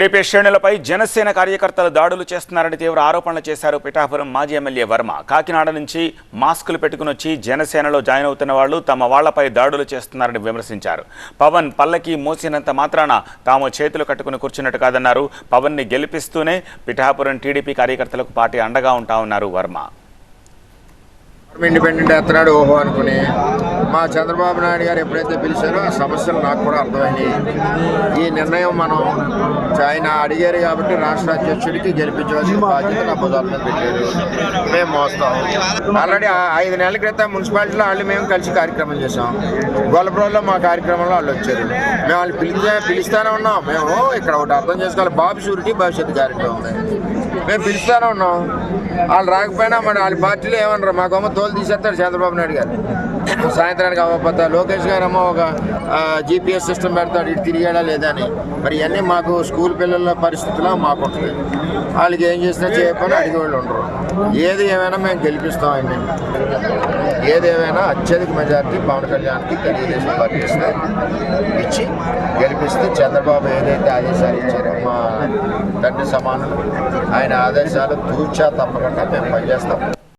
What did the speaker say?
TDP శ్రేణులపై జనసేన కార్యకర్తలు దాడులు చేస్తున్నారని తీవ్ర ఆరోపణలు చేశారు పిఠాపురం మాజీ ఎమ్మెల్యే వర్మ. కాకినాడ నుంచి మాస్కులు పెట్టుకుని వచ్చి జనసేనలో జాయిన్ అవుతున్న వాళ్ళు తమ వాళ్ళపై దాడులు చేస్తున్నారని విమర్శించారు. పవన్ పల్లకి మోసినంత మాత్రాన తాము చేతులు కట్టుకుని కూర్చున్నట్టు కాదన్నారు. పవన్ని గెలిపిస్తూనే పిఠాపురం టీడీపీ కార్యకర్తలకు పార్టీ అండగా ఉంటామన్నారు వర్మ. ఇండిపెండెంట్ ఎత్తనాడు ఓహో అనుకుని. మా చంద్రబాబు నాయుడు గారు ఎప్పుడైతే పిలిచారో ఆ సమస్యలు నాకు కూడా అర్థమైనాయి ఈ నిర్ణయం మనం ఆయన అడిగారు కాబట్టి రాష్ట్ర అధ్యక్షుడికి గెలిపించవలసిన బాధ్యత నా భుజాల పెట్టారు. మేము మోస్తాం. ఆల్రెడీ ఐదు నెలల క్రితం మున్సిపాలిటీలో వాళ్ళు మేము కలిసి కార్యక్రమం చేసాం గొల్లపురంలో మా కార్యక్రమంలో వాళ్ళు వచ్చారు. మేము వాళ్ళు పిలిచే పిలుస్తానే ఉన్నాం. మేము ఇక్కడ ఒకటి అర్థం చేసుకోవాలి. బాబు షూరిటీ భవిష్యత్తు కార్యక్రమం. ఉంది మేము పిలుస్తానే ఉన్నాం. వాళ్ళు రాకపోయినా మరి వాళ్ళ పార్టీలో ఏమన్నారు మాకేమో తోలు తీసేస్తారు చంద్రబాబు నాయుడు గారు. సాయంత్రానికి అవ్వకపోతే లోకేష్ గారు ఏమో ఒక జీపీఎస్ సిస్టమ్ పెడతాడు ఇటు తిరిగాడా లేదా అని. మరి ఇవన్నీ మాకు స్కూల్ పిల్లల పరిస్థితిలో మాకు ఉంటుంది వాళ్ళకి ఏం చేసినా చేయకపోయినా అడిగి వాళ్ళు ఉండరు. ఏది ఏమైనా మేము గెలిపిస్తాం అండి ఏది ఏమైనా అత్యధిక మెజార్టీ పవన్ కళ్యాణ్కి తెలుగుదేశం పార్టీ ఇస్తే ఇచ్చి గెలిపిస్తే చంద్రబాబు ఏదైతే ఆదేశాలు ఇచ్చారో మా తండ్రి సమానం ఆయన ఆదేశాలు తూచా తప్పకుండా మేము పనిచేస్తాం.